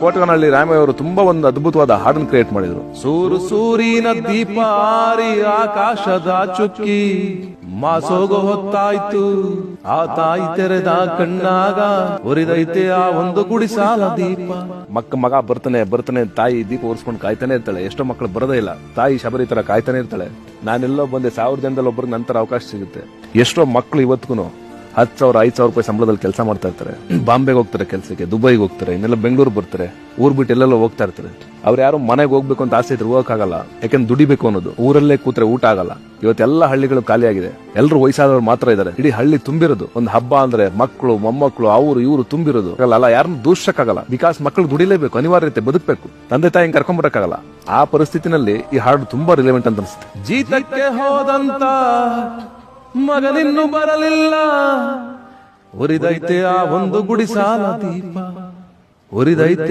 ಕೋಟಗನಹಳ್ಳಿ ರಾಮಯ್ಯ ಅವರು ತುಂಬಾ ಒಂದು ಅದ್ಭುತವಾದ ಹಾಡನ್ನು ಕ್ರಿಯೇಟ್ ಮಾಡಿದ್ರು. ಸೂರು ಸೂರಿನ ದೀಪ ಆರಿ ಆಕಾಶದ ಚುಕ್ಕಿ ಮಾಸೋಗೋ ಹೊತ್ತಾಯ್ತು. ಆ ತಾಯಿ ತೆರೆದ ಕಣ್ಣಾಗ ಒರಿದೈತೆ ಆ ಒಂದು ಗುಡಿಸಾಲ ದೀಪ. ಮಕ್ಕ ಮಗ ಬರ್ತಾನೆ ಬರ್ತಾನೆ ತಾಯಿ ದೀಪ ಒರೆಸ್ಕೊಂಡು ಕಾಯ್ತಾನೆ ಇರ್ತಾಳೆ. ಎಷ್ಟೋ ಮಕ್ಕಳು ಬರೋದೇ ಇಲ್ಲ. ತಾಯಿ ಶಬರಿ ತರ ಕಾಯ್ತಾನೆ ಇರ್ತಾಳೆ. ನಾನೆಲ್ಲೋ ಬಂದೆ ಸಾವಿರ ಜನದಲ್ಲಿ ಒಬ್ಬರಿಗೆ ನಂತರ ಅವಕಾಶ ಸಿಗುತ್ತೆ. ಎಷ್ಟೋ ಮಕ್ಕಳು ಇವತ್ತಿಗೂ ಹತ್ತು ಸಾವಿರ, ಐದು ಸಾವಿರ ರೂಪಾಯಿ ಸಂಬಳದಲ್ಲಿ ಕೆಲಸ ಮಾಡ್ತಾ ಇರ್ತಾರೆ. ಬಾಂಬೆಗೆ ಹೋಗ್ತಾರೆ ಕೆಲಸಕ್ಕೆ, ದುಬೈಗೆ ಹೋಗ್ತಾರೆ, ಇನ್ನೆಲ್ಲ ಬೆಂಗಳೂರು ಬರ್ತಾರೆ. ಊರ್ ಬಿಟ್ಟು ಎಲ್ಲೆಲ್ಲ ಹೋಗ್ತಾ ಇರ್ತಾರೆ. ಅವ್ರು ಯಾರು ಮನೆಗೆ ಹೋಗ್ಬೇಕು ಅಂತ ಆಸೆ ಇದ್ರೆ ಹೋಗಕ್ಕಾಗಲ್ಲ. ಯಾಕಂದ್ರೆ ದುಡಿಬೇಕು ಅನ್ನೋದು. ಊರಲ್ಲೇ ಕೂತ್ರೆ ಊಟ ಆಗಲ್ಲ. ಇವತ್ತೆಲ್ಲ ಹಳ್ಳಿಗಳು ಖಾಲಿಯಾಗಿದೆ ಎಲ್ಲರೂ ವಯಸ್ಸಾದವ್ರು ಮಾತ್ರ ಇದ್ದಾರೆ. ಇಡೀ ಹಳ್ಳಿ ತುಂಬಿರೋದು. ಒಂದು ಹಬ್ಬ ಅಂದ್ರೆ ಮಕ್ಕಳು ಮೊಮ್ಮಕ್ಕಳು ಅವರು, ಇವರು ತುಂಬಿರೋದು. ಅಲ್ಲ ಯಾರನ್ನು ದೂಷಕ್ಕಾಗಲ್ಲ ಬಿಕಾಸ್ ಮಕ್ಕಳು ದುಡಿಲೇಬೇಕು, ಅನಿವಾರ್ಯತೆ ಬದುಕಬೇಕು. ತಂದೆ ತಾಯಿ ಕರ್ಕೊಂಡ್ಬರಕ್ಕಾಗಲ್ಲ ಆ ಪರಿಸ್ಥಿತಿನಲ್ಲಿ ಈ ಹಾಡು ತುಂಬಾ ರಿಲೆವೆಂಟ್ ಅಂತ ಅನಿಸುತ್ತೆ. ಜೀತಕ್ಕೆ ಹೋದಂತ ಮಗನಿನ್ನು ಬರಲಿಲ್ಲ. ಉರಿದೈತೆ ಆ ಒಂದು ಗುಡಿಸಾಲ ದೀಪ. ಉರಿದೈತೆ